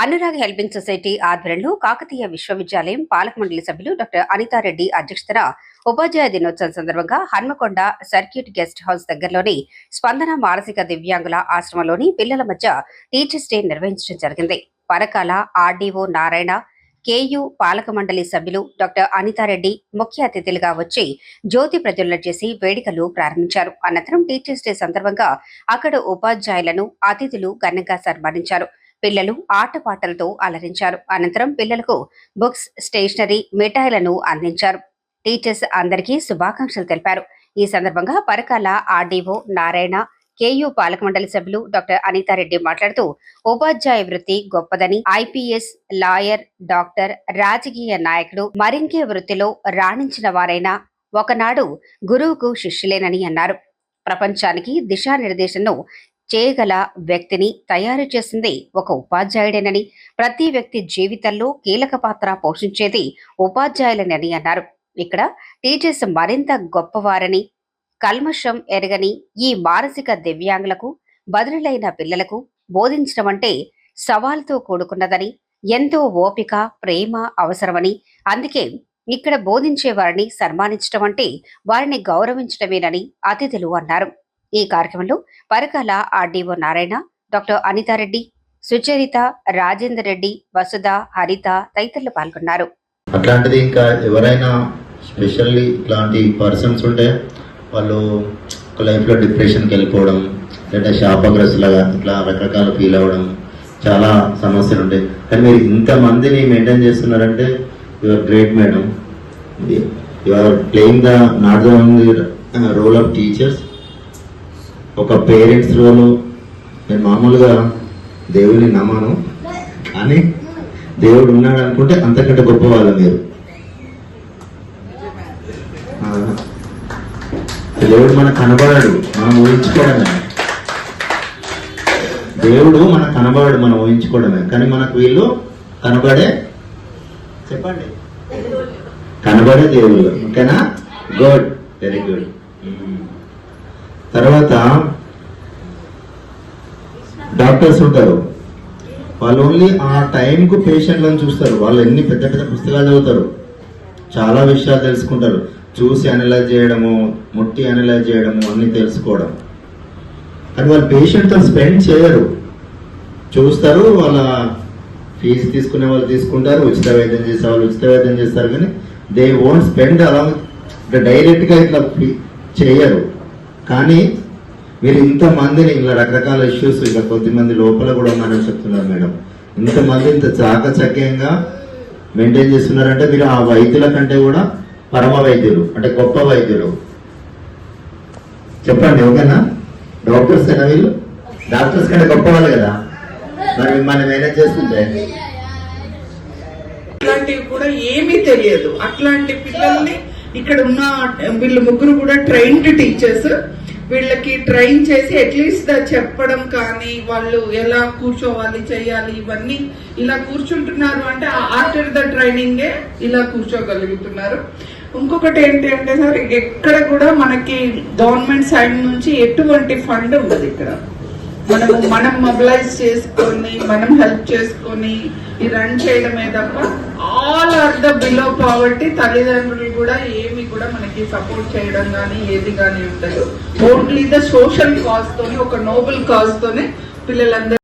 Anurag helping society ఆధ్వర్యంలో కాకతీయ విశ్వవిద్యాలయం పాలక మండలి సభ్యులు డాక్టర్ అనితారెడ్డి అధ్యక్షతన ఉపాధ్యాయ దినోత్సవం సందర్భంగా హన్మకొండ సర్క్యూట్ గెస్ట్ హౌస్ దగ్గరలోని స్పందన మానసిక దివ్యాంగుల ఆశ్రమంలోని పిల్లల మధ్య టీచర్స్ డే నిర్వహించడం జరిగింది. పరకాల ఆర్డీఓ నారాయణ కేయు పాలక మండలి సభ్యులు డాక్టర్ అనితారెడ్డి ముఖ్య అతిథులుగా వచ్చి జ్యోతి ప్రజ్వలన చేసి వేడుకలు ప్రారంభించారు. అనంతరం టీచర్స్ డే సందర్భంగా అక్కడ ఉపాధ్యాయులను అతిథులు ఘనంగా సన్మానించారు. పిల్లలు ఆటపాటలతో అలరించారు. అనంతరం పిల్లలకు బుక్స్ స్టేషనరీ మిఠాయిలను అందించారు. టీచర్స్ అందరికీ శుభాకాంక్షలు తెలిపారు. ఈ సందర్భంగా పరకాల ఆర్డీఓ నారాయణ కేయూ పాలక మండలి సభ్యులు డాక్టర్ అనితారెడ్డి మాట్లాడుతూ ఉపాధ్యాయ వృత్తి గొప్పదని ఐపీఎస్ లాయర్ డాక్టర్ రాజకీయ నాయకుడు మరింకే వృత్తిలో రాణించిన వారైనా ఒకనాడు గురువుకు శిష్యులేనని అన్నారు. ప్రపంచానికి దిశానిర్దేశంను చేయగల వ్యక్తిని తయారు చేసింది ఒక ఉపాధ్యాయుడేనని ప్రతి వ్యక్తి జీవితంలో కీలక పాత్ర పోషించేది ఉపాధ్యాయులనని అన్నారు. ఇక్కడ టీచర్స్ మరింత గొప్పవారని కల్మషం ఎరగని ఈ మానసిక దివ్యాంగులకు బదులులైన పిల్లలకు బోధించడం అంటే సవాల్తో కూడుకున్నదని ఎంతో ఓపిక ప్రేమ అవసరమని అందుకే ఇక్కడ బోధించే వారిని సన్మానించడం అంటే వారిని గౌరవించడమేనని అతిథులు అన్నారు. ఈ కార్యక్రమంలో పరకాల ఆర్డీఓ నారాయణ డాక్టర్ అనితారెడ్డి సుచరిత రాజేందర్ రెడ్డి వసుధ హరిత తదితరులు పాల్గొన్నారు. అట్లాంటిది ఇంకా ఎవరైనా స్పెషల్లీ ఇట్లాంటి పర్సన్స్ ఉంటే వాళ్ళు ఒక లైఫ్లో డిప్రెషన్కి వెళ్ళిపోవడం లేదా శాపగ్రస్తులుగా ఇట్లా రకరకాల ఫీల్ అవ్వడం చాలా సమస్యలు ఉంటాయి. కానీ మీరు ఇంతమందిని మెయింటైన్ చేస్తున్నారంటే your great madam you are playing the not the only role of teachers ఒక పేరెంట్స్ రోలు నేను మామూలుగా దేవుడిని నమ్మను కానీ దేవుడు ఉన్నాడు అనుకుంటే అంతకంటే గొప్ప వాళ్ళు మీరు. దేవుడు మనకు కనబడాడు మనం ఊహించుకోవడమే. దేవుడు మనకు కనబడాడు మనం ఊహించుకోవడమే. కానీ మనకు వీళ్ళు కనబడే చెప్పండి. కనబడే దేవుళ్ళు ఓకేనా? గుడ్ వెరీ గుడ్ తర్వాత డాక్టర్స్ ఉంటారు. వాళ్ళు ఓన్లీ ఆ టైంకు పేషెంట్లను చూస్తారు. వాళ్ళు ఎన్ని పెద్ద పెద్ద పుస్తకాలు చదువుతారు. చాలా విషయాలు తెలుసుకుంటారు. చూసి అనలైజ్ చేయడము ముట్టి అనలైజ్ చేయడము అన్ని తెలుసుకోవడం. కానీ వాళ్ళు పేషెంట్తో స్పెండ్ చేయరు. చూస్తారు వాళ్ళ ఫీజు తీసుకునే వాళ్ళు తీసుకుంటారు ఉచిత వైద్యం చేసే వాళ్ళు ఉచిత వైద్యం చేస్తారు. కానీ దే ఓంట్ స్పెండ్ అలా డైరెక్ట్గా ఇట్లా ఫీ- చేయరు. కానీ మీరు ఇంతమందిని ఇలా రకరకాల ఇష్యూస్ ఇలా కొద్దిమంది లోపల కూడా ఉన్నారని చెప్తున్నారు మేడం. ఇంతమంది ఇంత చాకచక్యంగా మెయింటైన్ చేస్తున్నారంటే మీరు ఆ వైద్యుల కంటే కూడా పరమ వైద్యులు అంటే గొప్ప వైద్యులు. చెప్పండి ఓకేనా? డాక్టర్స్ అయినా వీళ్ళు? డాక్టర్స్ కంటే గొప్ప వాళ్ళు కదా? మరి మిమ్మల్ని మేనేజ్ చేస్తుంటే? ఇలాంటివి కూడా ఏమీ తెలియదు. అట్లాంటి పిల్లల్ని ఇక్కడ ఉన్న వీళ్ళు ముగ్గురు కూడా ట్రైన్డ్ టీచర్స్ వీళ్ళకి ట్రైన్ చేసి అట్లీస్ట్ చెప్పడం కానీ వాళ్ళు ఎలా కూర్చోవాలి చేయాలి ఇవన్నీ ఇలా కూర్చుంటున్నారు అంటే ఆఫ్టర్ ద ట్రైనింగే ఇలా కూర్చోగలుగుతున్నారు. ఇంకొకటి ఏంటి అంటే సార్ ఎక్కడ కూడా మనకి గవర్నమెంట్ సైడ్ నుంచి ఎటువంటి ఫండ్ ఉండదు ఇక్కడ. మనము మనం మొబిలైజ్ చేసుకొని మనం హెల్ప్ చేసుకొని ఈ రన్ చేయడమే తప్ప all are the below poverty తల్లిదండ్రులు కూడా ఏమి కూడా మనకి సపోర్ట్ చేయడం కానీ ఏది కానీ ఉండదు. ఓన్లీ ద సోషల్ కాజ్ తోని ఒక నోబుల్ కాజ్ తోనే పిల్లలందరూ